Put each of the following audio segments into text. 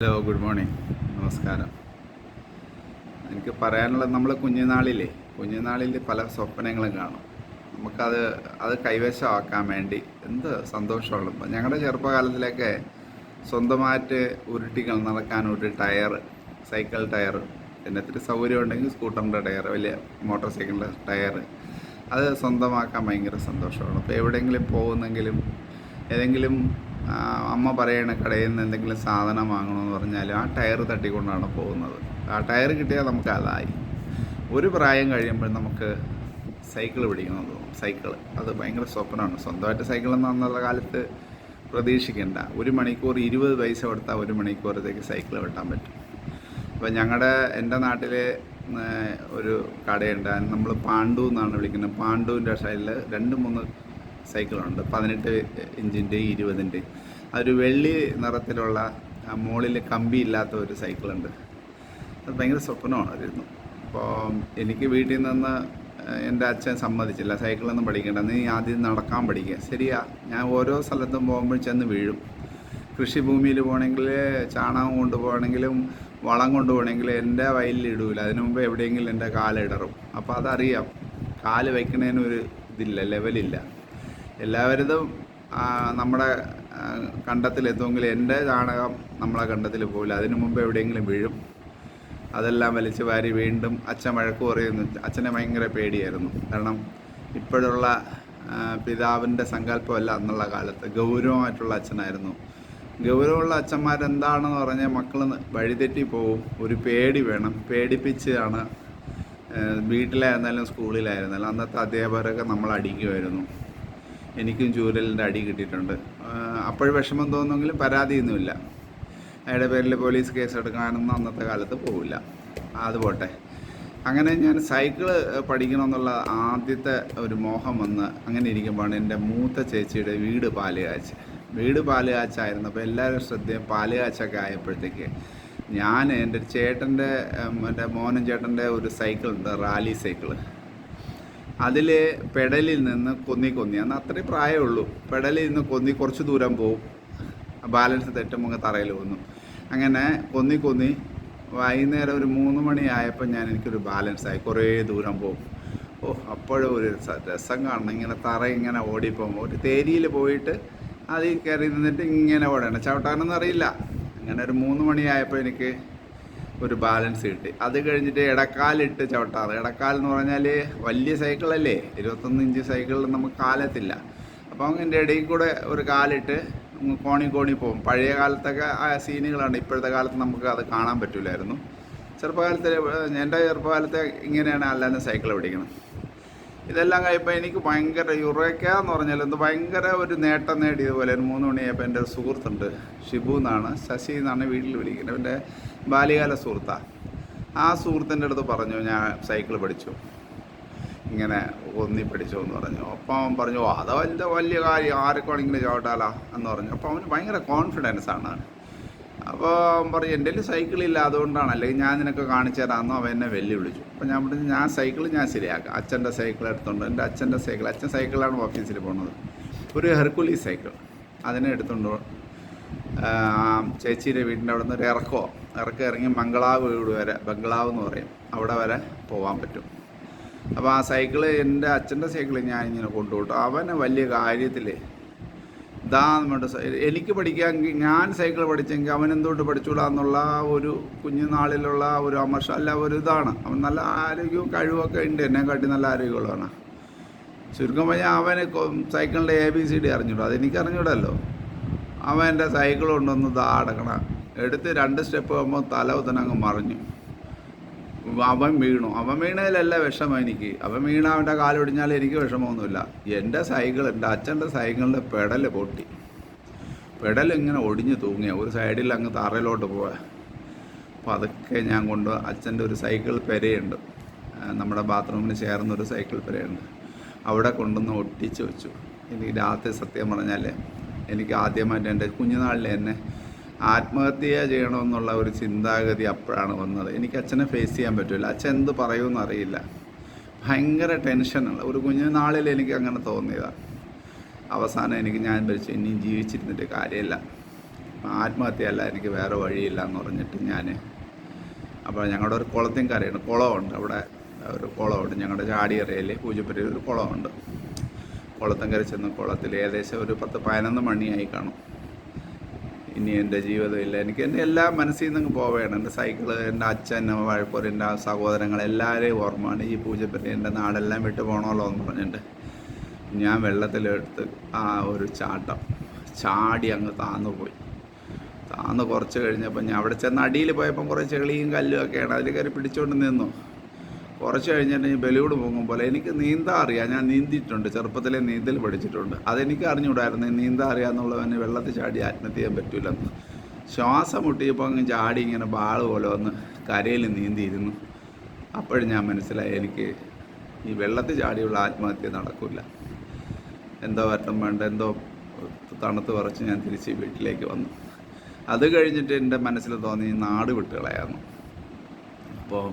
Hello good morning നമസ്കാരം. എനിക്ക് പറയാനുള്ളത് നമ്മൾ കുഞ്ഞുനാളിലെ കുഞ്ഞുനാളിൽ പല സ്വപ്നങ്ങളും കാണും. നമുക്കത് അത് കൈവശമാക്കാൻ വേണ്ടി എന്ത് സന്തോഷമുള്ളൂ ഞങ്ങളുടെ ചെറുപ്പകാലത്തിലൊക്കെ സ്വന്തമായിട്ട് ഉരുട്ടികൾ നടക്കാൻ ഒരു ടയർ സൈക്കിൾ ടയർ പിന്നെ ഇത്തിരി സൗകര്യം ഉണ്ടെങ്കിൽ സ്കൂട്ടറിന്റെ ടയർ വലിയ മോട്ടോർ സൈക്കിളിന്റെ ടയർ അത് സ്വന്തമാക്കാൻ ഭയങ്കര സന്തോഷമാണ്. അപ്പോൾ എവിടെയെങ്കിലും പോകുന്നെങ്കിലും ഏതെങ്കിലും അമ്മ പറയണ കടയിൽ നിന്ന് എന്തെങ്കിലും സാധനം വാങ്ങണമെന്ന് പറഞ്ഞാൽ ആ ടയർ തട്ടിക്കൊണ്ടാണ് പോകുന്നത്. ആ ടയർ കിട്ടിയാൽ നമുക്ക് അതായി. ഒരു പ്രായം കഴിയുമ്പോൾ നമുക്ക് സൈക്കിൾ പിടിക്കണം തോന്നും. സൈക്കിൾ. അത് ഭയങ്കര സ്വപ്നമാണ്. സ്വന്തമായിട്ട് സൈക്കിൾ എന്ന് അന്നുള്ള കാലത്ത് പ്രതീക്ഷിക്കേണ്ട. ഒരു മണിക്കൂർ ഇരുപത് പൈസ കൊടുത്താൽ ഒരു മണിക്കൂറത്തേക്ക് സൈക്കിൾ വെട്ടാൻ പറ്റും. അപ്പോൾ ഞങ്ങളുടെ എന്റെ നാട്ടിൽ ഒരു കടയുണ്ട്. നമ്മൾ പാണ്ഡു എന്നാണ് വിളിക്കുന്നത്. പാണ്ഡുവിന്റെ സൈഡിൽ രണ്ട് മൂന്ന് സൈക്കിളുണ്ട്. പതിനെട്ട് ഇഞ്ചിന്റെ ഇരുപതിന്റെ. അതൊരു വെള്ളി നിറത്തിലുള്ള മുകളിൽ കമ്പി ഇല്ലാത്ത ഒരു സൈക്കിളുണ്ട്. അത് ഭയങ്കര സ്വപ്നമായിരുന്നു അപ്പോൾ എനിക്ക് വീട്ടിൽ നിന്ന് എന്റെ അച്ഛൻ സമ്മതിച്ചില്ല. സൈക്കിളൊന്നും പഠിക്കേണ്ട. നീ ആദ്യം നടക്കാൻ പഠിക്കുക ശരിയാ. ഞാൻ ഓരോ സ്ഥലത്തും പോകുമ്പോൾ ചെന്ന് വീഴും. കൃഷിഭൂമിയിൽ പോകണമെങ്കിൽ ചാണകം കൊണ്ടുപോകണമെങ്കിലും വളം കൊണ്ടുപോകണമെങ്കിൽ എന്റെ വയലിൽ ഇടൂല. അതിനു മുമ്പ് എവിടെയെങ്കിലും എന്റെ കാലിടറും അപ്പോൾ അതറിയാം. കാൽ വയ്ക്കണതിന് ഒരു ഇതില്ല ലെവലില്ല എല്ലാവരും നമ്മുടെ കണ്ടത്തിലെത്തുമെങ്കിൽ എന്റെ ചാണകം നമ്മളെ കണ്ടത്തിൽ പോകില്ല അതിനു മുമ്പ് എവിടെയെങ്കിലും വീഴും. അതെല്ലാം വലിച്ചു വാരി വീണ്ടും അച്ഛൻ വഴക്ക് പറയുന്നു. അച്ഛനെ ഭയങ്കര പേടിയായിരുന്നു. കാരണം ഇപ്പോഴുള്ള പിതാവിന്റെ സങ്കല്പമല്ല അന്നുള്ള കാലത്ത്. ഗൗരവമായിട്ടുള്ള അച്ഛനായിരുന്നു. ഗൗരവമുള്ള അച്ഛന്മാരെന്താണെന്ന് പറഞ്ഞാൽ മക്കൾ വഴിതെറ്റി പോവും. ഒരു പേടി വേണം. പേടിപ്പിച്ചാണ് വീട്ടിലായിരുന്നാലും സ്കൂളിലായിരുന്നാലും അന്നത്തെ അധ്യാപകരൊക്കെ നമ്മൾ അടിക്കുമായിരുന്നു. എനിക്കും ചൂരലിന്റെ അടി കിട്ടിയിട്ടുണ്ട്. അപ്പോൾ വിഷമം തോന്നുമെങ്കിലും പരാതിയൊന്നുമില്ല. അയാളുടെ പേരിൽ പോലീസ് കേസ് എടുക്കാനൊന്നും അന്നത്തെ കാലത്ത് പോവില്ല. അത് പോട്ടെ. അങ്ങനെ ഞാൻ സൈക്കിൾ പഠിക്കണമെന്നുള്ള ആദ്യത്തെ ഒരു മോഹം വന്ന് അങ്ങനെ ഇരിക്കുമ്പോഴാണ് എന്റെ മൂത്ത ചേച്ചിയുടെ വീട് പാലുകാച്ച്. വീട് പാലുകാച്ചായിരുന്നു അപ്പോൾ എല്ലാവരും ശ്രദ്ധയും പാലുകാച്ചൊക്കെ ആയപ്പോഴത്തേക്ക് ഞാൻ എന്റെ ചേട്ടന്റെ എന്റെ മോനും ചേട്ടന്റെ ഒരു സൈക്കിളുണ്ട് റാലി സൈക്കിൾ. അതിൽ പെടലിൽ നിന്ന് കൊന്നി കൊന്നി അന്ന് അത്രയും പ്രായമുള്ളൂ. പെടലിൽ നിന്ന് കൊന്നി കുറച്ച് ദൂരം പോവും. ബാലൻസ് തെറ്റുമ്പോൾ തറയിൽ വന്നു അങ്ങനെ കൊന്നി കൊന്നി വൈകുന്നേരം ഒരു മൂന്ന് മണിയായപ്പോൾ ഞാൻ എനിക്കൊരു ബാലൻസ് ആയി. കുറേ ദൂരം പോകും ഓ അപ്പോഴും ഒരു രസം കാണണം. ഇങ്ങനെ തറ ഇങ്ങനെ ഓടിപ്പോകുമ്പോൾ ഒരു തേരിയിൽ പോയിട്ട് അതിൽ കയറി നിന്നിട്ട് ഇങ്ങനെ ഓടണം. ചവിട്ടാനൊന്നും അറിയില്ല. അങ്ങനെ ഒരു മൂന്ന് മണിയായപ്പോൾ എനിക്ക് ഒരു ബാലൻസ് കിട്ടി. അത് കഴിഞ്ഞിട്ട് ഇടക്കാലിട്ട് ചവിട്ടാറ്. ഇടക്കാൽ എന്ന് പറഞ്ഞാൽ വലിയ സൈക്കിളല്ലേ ഇരുപത്തൊന്ന് ഇഞ്ച് സൈക്കിളിൽ നമുക്ക് കാലത്തില്ല. അപ്പം അതിന്റെ ഇടയിൽ കൂടെ ഒരു കാലിട്ട് കോണി കോണി പോകും. പഴയ കാലത്തൊക്കെ ആ സീനുകളാണ്. ഇപ്പോഴത്തെ കാലത്ത് നമുക്ക് അത് കാണാൻ പറ്റില്ലായിരുന്നു ചെറുപ്പകാലത്തെ എന്റെ ചെറുപ്പകാലത്തെ ഇങ്ങനെയാണ് അല്ലാതെ സൈക്കിൾ പിടിക്കുന്നത്. ഇതെല്ലാം കഴിയുമ്പോൾ എനിക്ക് ഭയങ്കര യുറേക്ക എന്ന് പറഞ്ഞാൽ എന്ത് ഭയങ്കര ഒരു നേട്ടം നേടിയതുപോലെ മൂന്ന് മണിയായപ്പോൾ എന്റെ സുഹൃത്തുണ്ട് ഷിബു എന്നാണ് ശശി എന്നാണ് വീട്ടിൽ വിളിക്കുന്നത്. എന്റെ ബാല്യകാല സുഹൃത്താണ് ആ സുഹൃത്തിന്റെ അടുത്ത് പറഞ്ഞു ഞാൻ സൈക്കിൾ പഠിച്ചു. ഇങ്ങനെ ഒന്നി പഠിച്ചു എന്ന് പറഞ്ഞു. അപ്പം അവൻ പറഞ്ഞു "ഓ, അത് വലിയ വലിയ കാര്യം. ആരൊക്കെ ചവിട്ടാലാ എന്ന് പറഞ്ഞു. അപ്പോൾ അവന് ഭയങ്കര കോൺഫിഡൻസ് ആണ്. അപ്പോൾ പറയും എന്റെ കയ്യിൽ സൈക്കിളില്ല അതുകൊണ്ടാണ്. അല്ലെങ്കിൽ ഞാൻ നിനക്ക് കാണിച്ചു തരാമെന്നോ അവൻ എന്നെ വെല്ലുവിളിച്ചു. അപ്പോൾ ഞാൻ പറഞ്ഞു ഞാൻ സൈക്കിൾ ഞാൻ ശരിയാക്കാം. അച്ഛന്റെ സൈക്കിൾ എടുത്തുകൊണ്ട് എന്റെ അച്ഛന്റെ സൈക്കിൾ അച്ഛൻ സൈക്കിളാണ് ഓഫീസിൽ പോകുന്നത് ഒരു ഹെർക്കുലീസ് സൈക്കിൾ അതിനെ എടുത്തുകൊണ്ട് ചേച്ചിയുടെ വീടിന്റെ അവിടെ നിന്ന് ഒരു ഇറക്കോ. ഇറക്കം ഇറങ്ങി മംഗളാവ് വീട് വരെ ബംഗ്ലാവ് എന്ന് പറയും. അവിടെ വരെ പോകാൻ പറ്റും. അപ്പോൾ ആ സൈക്കിൾ എന്റെ അച്ഛന്റെ സൈക്കിൾ ഞാൻ ഇങ്ങനെ കൊണ്ടുപോട്ടു. അവന് വലിയ കാര്യത്തിൽ ഇതാ നമ്മുടെ എനിക്ക് പഠിക്കാൻ ഞാൻ സൈക്കിൾ പഠിച്ചെങ്കിൽ അവൻ എന്തുകൊണ്ട് പഠിച്ചൂടാ എന്നുള്ള ഒരു കുഞ്ഞുനാളിലുള്ള ഒരു അമർഷ അല്ല ഒരു ഇതാണ്. അവൻ നല്ല ആരോഗ്യവും കഴിവൊക്കെ ഉണ്ട്. എന്നെ കാട്ടി നല്ല ആരോഗ്യമുള്ളതാണ് ചുരുക്കം പറഞ്ഞാൽ അവന് സൈക്കിളിന്റെ എ ബി സി ഡി അറിഞ്ഞൂടാ. അതെനിക്ക് അറിഞ്ഞൂടല്ലോ. അവന്റെ സൈക്കിൾ കൊണ്ടൊന്ന് ദാ അടക്കണം. എടുത്ത് രണ്ട് സ്റ്റെപ്പ് ആകുമ്പോൾ തല കുത്തനങ്ങ് മറിഞ്ഞു. അവൻ വീണു. അവൻ വീണതിലല്ല വിഷമം എനിക്ക്. അവൻ വീണ അവന്റെ കാലൊടിഞ്ഞാൽ എനിക്ക് വിഷമമൊന്നുമില്ല. എന്റെ സൈക്കിൾ എന്റെ അച്ഛന്റെ സൈക്കിളിന്റെ പെടൽ പൊട്ടി. പെടൽ ഇങ്ങനെ ഒടിഞ്ഞ് തൂങ്ങിയ ഒരു സൈഡിൽ അങ്ങ് തറയിലോട്ട് പോവാ. അപ്പോൾ അതൊക്കെ ഞാൻ കൊണ്ട് അച്ഛന്റെ ഒരു സൈക്കിൾ പെരയുണ്ട്. നമ്മുടെ ബാത്റൂമിന് ചേർന്നൊരു സൈക്കിൾ പെരയുണ്ട്. അവിടെ കൊണ്ടുവന്ന് ഒട്ടിച്ച് വെച്ചു. എനിക്ക് രാത്രി സത്യം പറഞ്ഞാൽ എനിക്ക് ആദ്യമായിട്ട് എന്റെ കുഞ്ഞുനാളിൽ എന്നെ ആത്മഹത്യ ചെയ്യണമെന്നുള്ള ഒരു ചിന്താഗതി അപ്പോഴാണ് വന്നത്. എനിക്ക് അച്ഛനെ ഫേസ് ചെയ്യാൻ പറ്റില്ല. അച്ഛൻ എന്ത് പറയുമെന്ന് അറിയില്ല. ഭയങ്കര ടെൻഷനുള്ള ഒരു കുഞ്ഞു നാളിൽ എനിക്ക് അങ്ങനെ തോന്നിയതാണ് അവസാനം എനിക്ക് ഞാൻ ഭരിച്ചു ഇനി ജീവിച്ചിരുന്നിട്ട് കാര്യമില്ല. ആത്മഹത്യയല്ല എനിക്ക് വേറെ വഴിയില്ല എന്ന് പറഞ്ഞിട്ട് ഞാൻ അപ്പോൾ ഞങ്ങളുടെ ഒരു കുളത്തിൻകരയുണ്ട് കുളമുണ്ട് അവിടെ. ഒരു കുളമുണ്ട്. ഞങ്ങളുടെ ചാടിയറയിൽ പൂജപ്പുരയിൽ ഒരു കുളമുണ്ട്. കുളത്തും ചെന്ന് കുളത്തിൽ ഏകദേശം ഒരു പത്ത് പതിനൊന്ന് മണിയായി കാണും. ഇനി എന്റെ ജീവിതമില്ല. എനിക്ക് എന്റെ എല്ലാ മനസ്സിൽ നിന്നങ്ങ് പോവുകയാണ്. എന്റെ സൈക്കിൾ എന്റെ അച്ഛൻ വഴക്കൂർ എന്റെ സഹോദരങ്ങൾ എല്ലാവരെയും ഓർമ്മയാണ് ഈ പൂജപ്പറ്റി എന്റെ നാടെല്ലാം വിട്ട് പോകണമല്ലോ എന്ന് പറഞ്ഞിട്ട്. ഞാൻ വെള്ളത്തിലെടുത്ത് ആ ഒരു ചാട്ടം ചാടി അങ്ങ് താന്നു പോയി. താന്ന് കുറച്ച് കഴിഞ്ഞപ്പോൾ ഞാൻ അവിടെ ചെന്ന് അടിയിൽ പോയപ്പം കുറേ ചെളിയും കല്ലും ഒക്കെയാണ് അതിൽ കയറി പിടിച്ചുകൊണ്ട് നിന്നു. കുറച്ച് കഴിഞ്ഞിട്ട് ഈ ബലിയോട് പോകുമ്പോൾ എനിക്ക് നീന്താൻ അറിയാം. ഞാൻ നീന്തിയിട്ടുണ്ട്. ചെറുപ്പത്തിലെ നീന്തൽ പഠിച്ചിട്ടുണ്ട്. അതെനിക്ക് അറിഞ്ഞുകൂടായിരുന്നു. നീന്താൻ അറിയാമെന്നുള്ളവന് വെള്ളത്തിൽ ചാടി ആത്മഹത്യ ചെയ്യാൻ പറ്റില്ലെന്ന് ശ്വാസം മുട്ടിയപ്പോൾ അങ്ങ് ചാടി ഇങ്ങനെ ബാൾ പോലെ വന്ന് കരയിൽ നീന്തിയിരുന്നു. അപ്പോഴും ഞാൻ മനസ്സിലായി എനിക്ക് ഈ വെള്ളത്തിൽ ചാടിയുള്ള ആത്മഹത്യ നടക്കില്ല എന്തോ വട്ടം വേണ്ട എന്തോ തണുത്ത് കുറച്ച് ഞാൻ തിരിച്ച് വീട്ടിലേക്ക് വന്നു. അത് കഴിഞ്ഞിട്ട് എന്റെ മനസ്സിൽ തോന്നി നാട് വിട്ടുകളായിരുന്നു അപ്പോൾ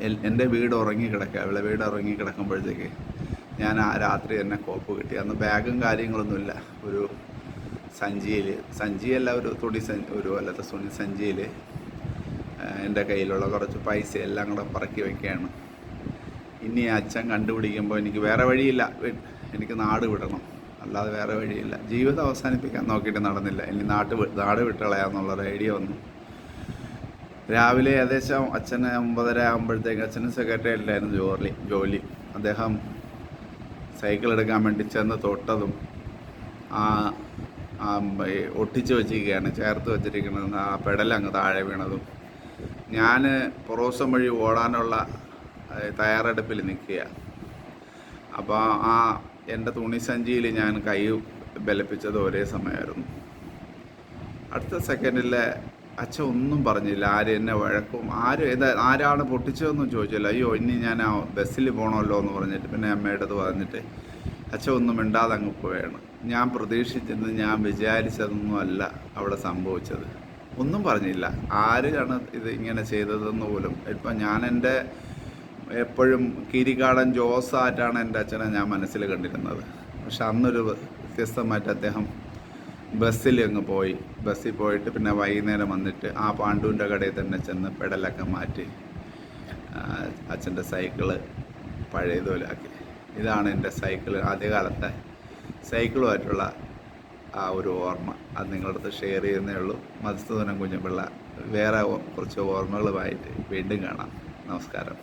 എന്റെ വീട് ഉറങ്ങി കിടക്കുക. അവളെ വീട് ഉറങ്ങി കിടക്കുമ്പോഴത്തേക്ക് ഞാൻ ആ രാത്രി തന്നെ കോപ്പ് കിട്ടി. അന്ന് ബാഗും കാര്യങ്ങളൊന്നുമില്ല. ഒരു സഞ്ചിയിൽ സഞ്ചിയല്ല ഒരു തുണി ഒരു അല്ലാത്ത തുണി സഞ്ചിയിൽ എന്റെ കയ്യിലുള്ള കുറച്ച് പൈസ എല്ലാം കൂടെ പറക്കി വയ്ക്കുകയാണ് ഇനി അച്ഛൻ കണ്ടുപിടിക്കുമ്പോൾ എനിക്ക് വേറെ വഴിയില്ല. എനിക്ക് നാട് വിടണം. അല്ലാതെ വേറെ വഴിയില്ല. ജീവിതം അവസാനിപ്പിക്കാൻ നോക്കിയിട്ട് നടന്നില്ല. ഇനി നാട്ട് നാട് നാട് വിട്ടുകളയാന്നുള്ളൊരു ഐഡിയ വന്നു. രാവിലെ ഏകദേശം അച്ഛന് ഒമ്പതര ആകുമ്പോഴത്തേക്ക് അച്ഛന് സെക്രട്ടറിയിലായിരുന്നു ജോലി ജോലി. അദ്ദേഹം സൈക്കിൾ എടുക്കാൻ വേണ്ടി ചെന്ന് തൊട്ടതും ആ ഒട്ടിച്ച് വെച്ചിരിക്കുകയാണ് ചേർത്ത് വെച്ചിരിക്കുന്നത് ആ പെടൽ അങ്ങ് താഴെ വീണതും. ഞാൻ പുറോസം വഴി ഓടാനുള്ള തയ്യാറെടുപ്പിൽ നിൽക്കുക അപ്പോൾ ആ എന്റെ തുണിസഞ്ചിയിൽ ഞാൻ കൈ ബലപ്പിച്ചത് ഒരേ സമയമായിരുന്നു. അടുത്ത സെക്കൻഡിൽ അച്ഛൻ ഒന്നും പറഞ്ഞില്ല. ആര് എന്നെ വഴക്കും. ആര് ഏതാ ആരാണ് പൊട്ടിച്ചതെന്നും ചോദിച്ചില്ല. അയ്യോ ഇനി ഞാൻ ആ ബസ്സിൽ പോകണമല്ലോ എന്ന് പറഞ്ഞിട്ട് പിന്നെ അമ്മയുടെ പറഞ്ഞിട്ട് അച്ഛൻ ഒന്നും മിണ്ടാതെ അങ്ങ് പോവുകയാണ് ഞാൻ പ്രതീക്ഷിച്ചത് ഞാൻ വിചാരിച്ചതൊന്നും അല്ല അവിടെ സംഭവിച്ചത്. ഒന്നും പറഞ്ഞില്ല. ആരാണ് ഇത് ഇങ്ങനെ ചെയ്തതെന്ന് പോലും. ഇപ്പം ഞാൻ എന്റെ എപ്പോഴും കിരികാടൻ ജോസായിട്ടാണ് എന്റെ അച്ഛനെ ഞാൻ മനസ്സിൽ കണ്ടിരുന്നത്. പക്ഷെ അന്നൊരു വ്യത്യസ്തമായിട്ട് അദ്ദേഹം ബസ്സിൽ അങ്ങ് പോയി. ബസ്സിൽ പോയിട്ട് പിന്നെ വൈകുന്നേരം വന്നിട്ട് ആ പാണ്ഡുവിന്റെ കടയിൽ തന്നെ ചെന്ന് പെടലൊക്കെ മാറ്റി അച്ഛന്റെ സൈക്കിൾ പഴയതുപോലാക്കി ഇതാണ് എന്റെ സൈക്കിൾ. ആദ്യകാലത്തെ സൈക്കിളുമായിട്ടുള്ള ആ ഒരു ഓർമ്മ. അത് നിങ്ങളുടെ അടുത്ത് ഷെയർ ചെയ്യുന്നേ ഉള്ളൂ. മധുസൂദനം കുഞ്ഞുപിള്ള വേറെ കുറച്ച് ഓർമ്മകളുമായിട്ട് വീണ്ടും കാണാം. നമസ്കാരം.